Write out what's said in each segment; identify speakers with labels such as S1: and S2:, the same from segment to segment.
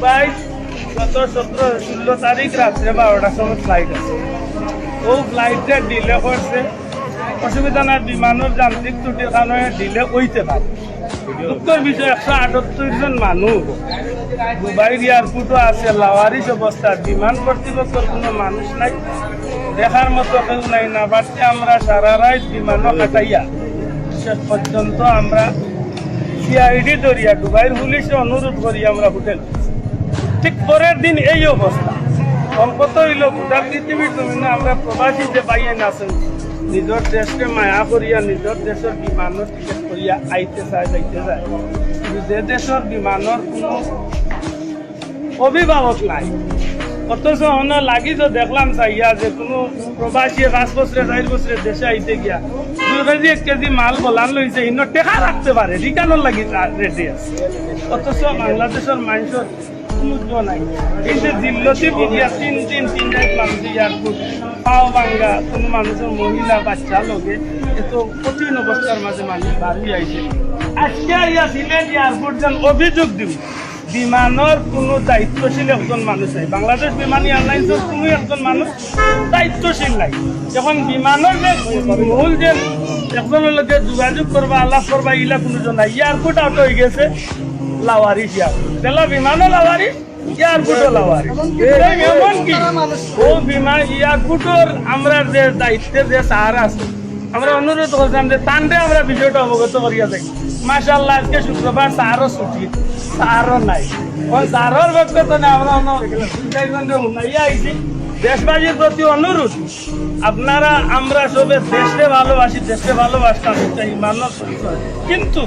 S1: Dubai গত সতেরো, ষোলো তারিখ রাত্রে বারোটার সময় ফ্লাইট আছে। ও ফ্লাইটে ডিলে করছে, অসুবিধা নাই বিমানের যান্ত্রিক ত্রুটির কারণে ডিলে হইতে পারে দুঃখের বিষয় একশো আটাত্তর জন মানুষ দুবাইয়ের এয়ারপোর্টও আছে লাওয়ারিস অবস্থা বিমান কর্তৃপক্ষের কোনো মানুষ নাই। দেখার মতো কেউ নাই না বাড়তে আমরা সারা রাত বিমানও কাটাইয়া। শেষ পর্যন্ত আমরা সিআইডি দরিয়া দুবাইয়ের পুলিশে অনুরোধ করি আমরা হোটেল। ঠিক পরের দিন এই অবস্থা। অঙ্কত হইল গোটা পৃথিবীর জমিনে আমরা প্রবাসী যে পাইয়ে আছেন, নিজের দেশকে মায়া করিয়া, নিজের দেশের বিমানের টিকেট করিয়া আইতে চায়, যাইতে যায় কিন্তু যে দেশের বিমানের কোনো অভিভাবক নাই। অথচ অন্য লাগি তো দেখলাম চাইয়া যে কোনো প্রবাসী পাঁচ বছরে চার বছরে দেশে আইতে গিয়া। দুই কেজি এক কেজি মাল বলান লইছে ইন্ন টেকা রাখতে পারে রিকানোর লাগি রেডি আছে। অথচ বাংলাদেশের মানুষের সমুদ্র নাই। এই যে জিল্লতি বুঝিয়া তিন তিন তিন টাইপ মানুষ এয়ারপোর্ট পাও ভাঙ্গা কোনো মানুষের মহিলা বাচ্চা লোকে এত কঠিন অবস্থার মাঝে মানুষ বাড়ি আইছে আজকে ইয়া সিলেট এয়ারপোর্ট যেন অভিযোগ দিব বিমানের কোনো দায়িত্বশীল একজন মানুষ নাই। বাংলাদেশ বিমান এয়ারলাইন্সের কোনো একজন মানুষ দায়িত্বশীল নাই। যখন বিমানের যে মূল যে একজনের লোকে যোগাযোগ করবা আলাপ করবা ইলা কোনো এয়ারপোর্ট আউট হয়ে গেছে লাওয়ারিস এয়ারপোর্ট তেলা বিমানও লাওয়ারিস এয়ারপোর্টও কি? ও বিমান আমরা যে দায়িত্বে যে সাহারা আছে, আমরা অনুরোধ করছিলাম যে তান্ডে আমরা বিষয়টা অবগত করিয়া থাকি মাশাল্লাহ আজকে শুক্রবার সারও ছুটি। সারও নাই। ওই সারর বক্তব্য আমরা আইছি দেশবাসীর প্রতি অনুরোধ, আপনারা, আমরা সবে দেশে ভালোবাসি দেশে ভালোবাসতাম চাই মানব কিন্তু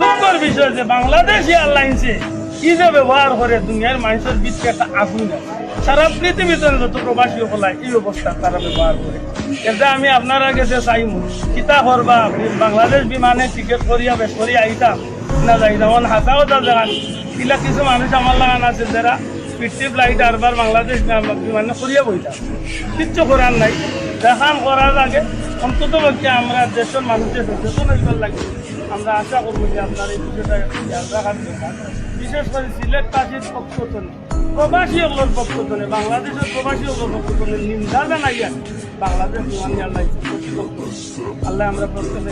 S1: দুঃখের বিষয় যে বাংলাদেশ এয়ারলাইন্সে কি যে ব্যবহার করে দুনিয়ার মানুষের ভিতরে একটা আগুন। সারা পৃথিবীতে যত প্রবাসী হলাই এই অবস্থা তারা ব্যবহার করে। এটা আমি আপনারা কাছে চাইমু, কিতা করবা? বাংলাদেশ বিমানে টিকিট করিয়া বেশ করিয়া আইতাম। না যাইতাম। কথা জানান কিলা কিছু মানুষ আমার লাগান আছে, যারা ফিফটি ফ্লাইট আরবার বাংলাদেশ বিমানে করিয়া বইতাম। কিচ্ছু করার নাই। দেখান করার আগে অন্তত পক্ষে আমরা দেশের মানুষের সচেতন হইবার লাগে আমরা আশা করব যে আপনার এই বিষয়টা খেয়াল রাখার দরকার। বিশেষ করে সিলেট কাশির পক্ষ থেকে, প্রবাসী ওগুলোর পক্ষ থেকে, বাংলাদেশের প্রবাসী ওগুলোর পক্ষ থেকে নিন্দা জানাইয়া বাংলাদেশ বিমান কর্তৃপক্ষ আল্লাহ আমরা প্রত্যেকে